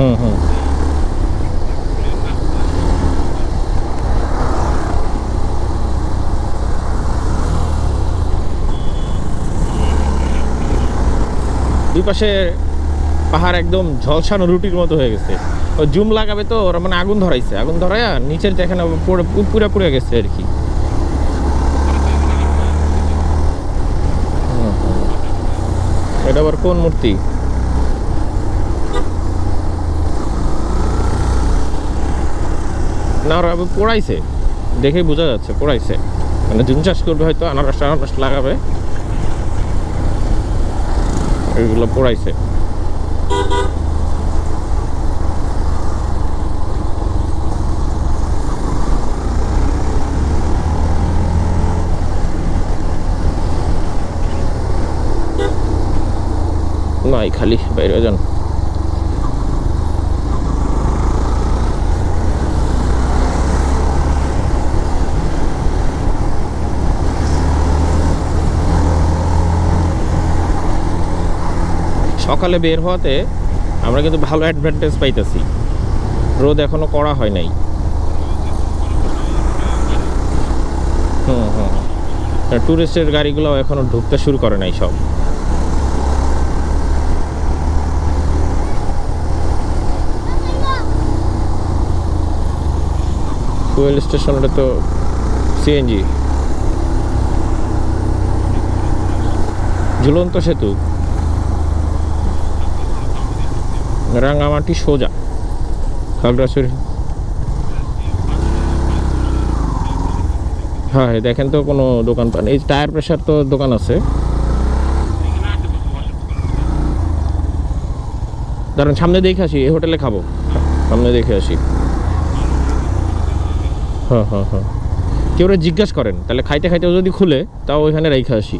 হুম হুম। দুই পাশে পাহাড় একদম ঝলসানো রুটির মতো হয়ে গেছে। ও জুম লাগাবে তো, ওরা মানে আগুন ধরাইছে। আগুন ধরাইয়া নিচের যেখানে পুরো পুড়ে গেছে আর কি। এটা আবার কোন মূর্তি? না পোড়াইছে। দেখেই বোঝা যাচ্ছে, পোড়াইছে। মানে জুম চাষ করবে হয়তো, আনারস আনারস লাগাবে। এগুলো পোড়াইছে। নাই, খালি বাইরে যান। সকালে বের হওয়াতে আমরা কিন্তু ভালো অ্যাডভান্টেজ পাইতেছি। রোদ এখনও করা হয় নাই। হুম হুম। ট্যুরিস্টের গাড়িগুলো এখনও ঢুকতে শুরু করে নাই সব। ফুয়েল স্টেশনটা তো সিএনজি ঝুলন্ত সেতু। রাঙামাটি সোজা খাগড়াছড়ি হ্যাঁ এই দেখেন তো কোনো দোকান পান এই টায়ার প্রেশার তো দোকান আছে। ধরেন সামনে দেখে আসি, এই হোটেলে খাব। সামনে দেখে আসি। হ্যাঁ হ্যাঁ হ্যাঁ। কেউ জিজ্ঞাসা করেন, তাহলে খাইতে খাইতে যদি খুলে, তাও ওইখানে রেখে আসি।